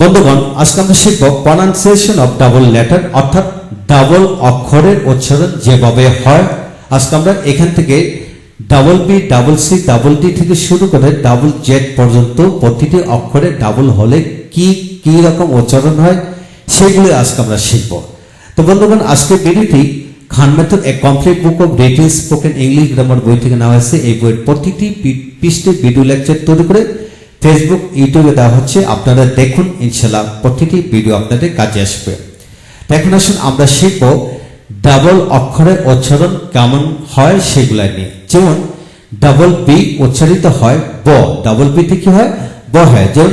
বন্ধুগণ, আজকে আমরা শিখব প্রনাউন্সিয়েশন অফ ডাবল লেটার অর্থাৎ ডাবল অক্ষরের উচ্চারণ যেভাবে হয়। আজকে আমরা এখান থেকে double B double C double D থেকে শুরু করে ডাবল জেড পর্যন্ত প্রতিটি অক্ষরে ডাবল হলে কি কি রকম উচ্চারণ হয়, সেগুলি আজকে আমরা শিখব। তো বন্ধুগণ, আজকে ভিডিওটি Khan method a complete book of written spoken English grammar বই থেকে নেওয়া হয়েছে। এই বইয়ের প্রতিটি পৃষ্ঠে ভিডিও লেকচার তৈরি করে ফেসবুক ইউটিউবে দেওয়া হচ্ছে। আপনারা দেখুন, ইনশাল্লাহ প্রতিটি ভিডিও আপনাদের কাজে আসবে। এখন আসুন, আমরা শিখব ডাবল অক্ষরের উচ্চারণ কেমন হয় সেগুলা নিয়ে। যেমন ডাবল বি উচ্চারিত হয় ব। ডাবল বিতে কি হয়? ব হয়। যেমন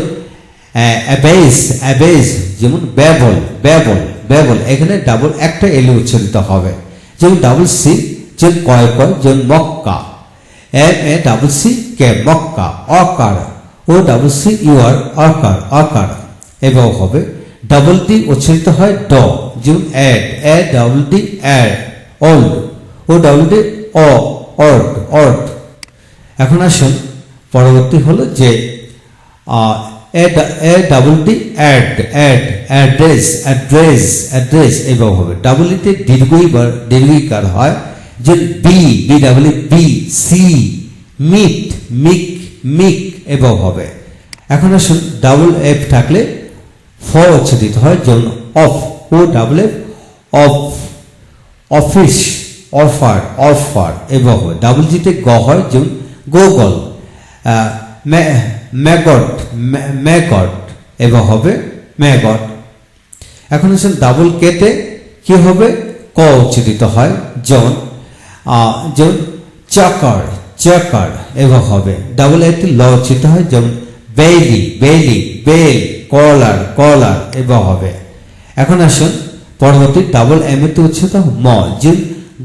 অ্যাবেজ অ্যাবেজ যেমন ব্যাবল ব্যাবল ব্যাবল এখানে ডাবল একটা এলে উচ্চারিত হবে। যেমন ডাবল সি যেমন কয় কয়, যেমন Mecca. M A double C K Mecca, ochre. O double C U R অকার অকার এবং হবে। ডাবল ডি উচ্চারিত হয় ড, যেমন add A double D add old O double D O odd odd এখন আসুন, পরবর্তী হলো যে A double D add add address address address এবং হবে। ডাবল ইতে দীর্ঘই বা দীর্ঘিকার হয়, যে B B double B C meet meek meek এবং হবে। এখন আসুন ডাবল এফ থাকলে ফ উচ্চারিত হয় যেমন off O double F off office offer offer এবং হবে। ডাবল জিতে গ হয় যেমন গোগল ম্যাগট ম্যাগট এবং হবে ম্যাগট এখন আসুন ডাবল কেটে কি হবে? ক উচ্চারিত হয় যেমন যেমন চাকার। চাকার এবং হবে। ডাবল এতে ল উচ্চারিত হয় যেমন বেলি বেলি বেল কলার কলার এবং হবে। এখন আসুন পরবর্তী ডাবল এম এতে উচ্চারিত হয় ম যেমন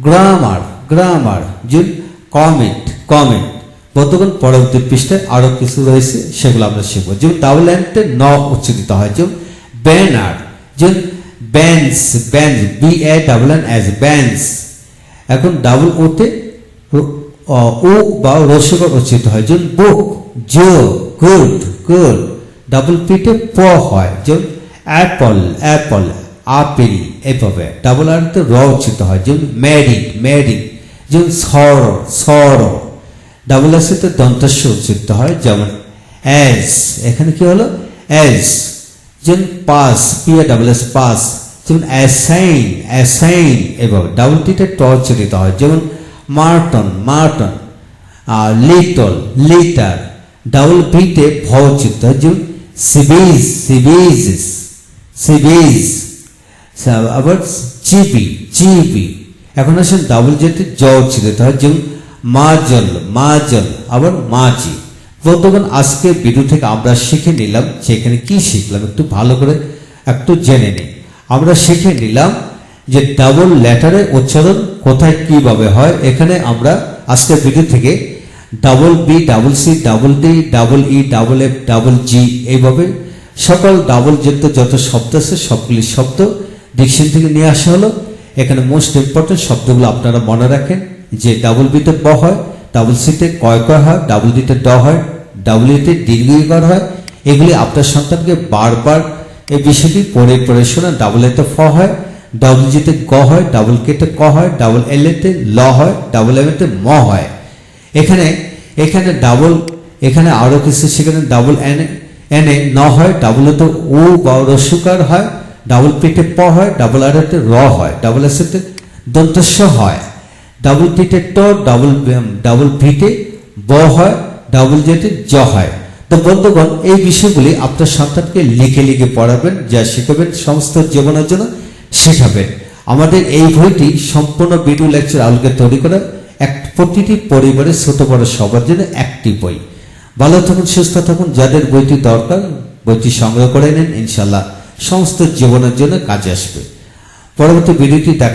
গ্রামার গ্রামার যেমন কমেন্ট কমেন্ট বর্তমান পরবর্তী পৃষ্ঠায় আরও কিছু রয়েছে, সেগুলো আমরা শিখব। যেমন ডাবল এন্টে ন উচ্চারিত হয়, যেমন ব্যানার যেমন banns banns B A double N S banns এখন ডাবল ওতে ও বা রসগর উচ্চারিত হয়। যেমন বুক জো গুড গুড, ডাবল পিতে প হয়। যেমন অ্যাপল অ্যাপল, আপেল, এভাবে। ডাবল আরতে র উচ্চারিত হয়। যেমন ম্যারিড ম্যারিড যেমন সর সর। ডাবল এস এতে দন্তস্য উচ্চারিত হয়। যেমন অ্যাজ এখানে কি হলো? অ্যাজ যেমন pass P A double S pass. যেমন অ্যাসাইন অ্যাসাইন এবং ডাবল টিতে ট উচ্চারিত হয়। যেমন মার্টন মার্টন আর লিটল, লিটার, ডাবল ভিতে ভ উচ্চারিত যেমন সিবিজ সিবিজ সিবিজ আবার জিবি জিবি। এখন আসেন ডাবল জেতে জ উচ্চারিত হয় যেমন মাজল মাজল আবার মাজি বন্ধুগণ আজকে ভিডিও থেকে আমরা শিখে নিলাম সেখানে কি শিখলাম, একটু ভালো করে একটু জেনে নিই। আমরা শিখে নিলাম যে ডাবল লেটারের উচ্চারণ কোথায় কীভাবে হয়, এখানে আমরা আজকের ভিডিও থেকে double B double C double D double E double F double G এইভাবে সকল ডাবল যেত যত শব্দ আছে, সবগুলি শব্দ ডিকশন থেকে নিয়ে আসা হলো। এখানে মোস্ট ইম্পর্টেন্ট শব্দগুলো আপনারা মনে রাখেন, যে ডাবল বিতে ব হয় ডাবল সিতে কয় কয় হয় ডাবল ডিতে ড হয় ডাবল ইতে দীর্ঘিকর হয়। এগুলি আপনার সন্তানকে বারবার এই বিষয়টি পড়ে পড়ে শোনা ডাবল এতে ফ হয়। ডাবল জিতে গ হয় ডাবল কেতে ক হয় ডাবল এল এতে ল হয় ডাবল এম এতে ম হয়। এখানে এখানে ডাবল এখানে আরও কিছু সেখানে ডাবল এন এনে ন হয় ডাবল এতে ও বা রস্যকার হয় ডাবল পেটে প হয় ডাবল আর এতে র হয় ডাবল এস এতে দন্তস্য হয়। ডাবল টিতে ট ডাবল ডাবল ভিতে ব হয় ডাবল জেতে জ হয়। তো বন্ধুগণ, এই বিষয়গুলি আপনার সন্তানকে লিখে লিখে পড়াবেন, যা শিখাবেন সমস্ত জীবনের জন্য। শেখাবেন আমাদের এই বইটি সম্পূর্ণ বিডু লেকচার আলোকে তৈরি করা এক প্রতিটি পরিবারের ছোট বড় সবার জন্য একটি বই। ভালো থাকুন, সুস্থ থাকুন, যাদের বইটি দরকার, বইটি সংগ্রহ করে নেন ইনশাল্লাহ সমস্ত জীবনের জন্য কাজে আসবে। পরবর্তী ভিডিওটি দেখা